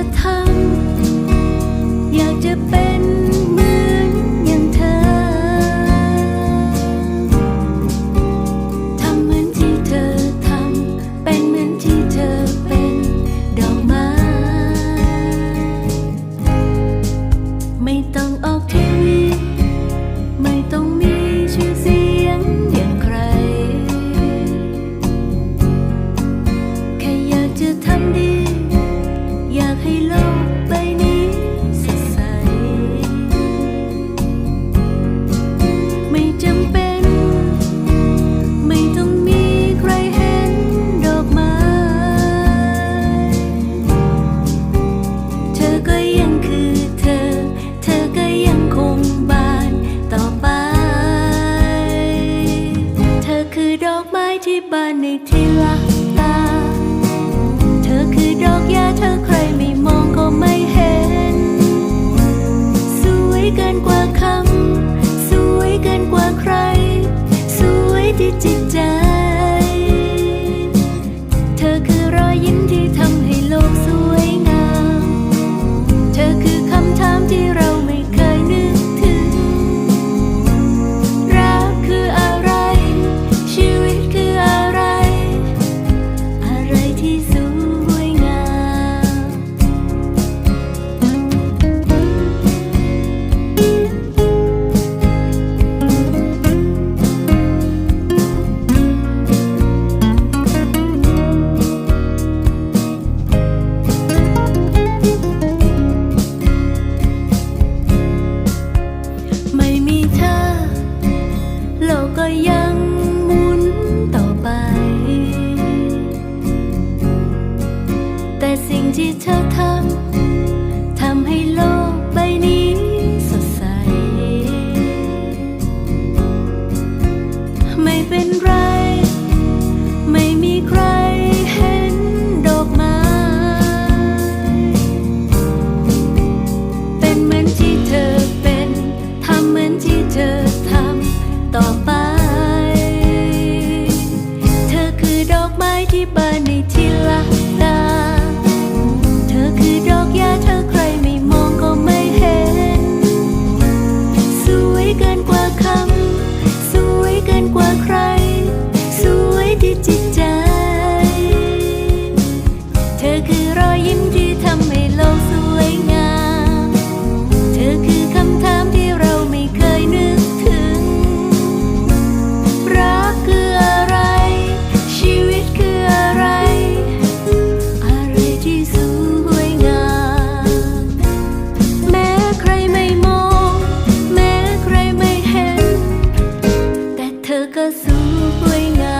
จะทำอยากจะเป็น ปบ้านในทีละ ยังหมุนต่อไป แต่สิ่งที่เธอทำ di ban xung quanh ngài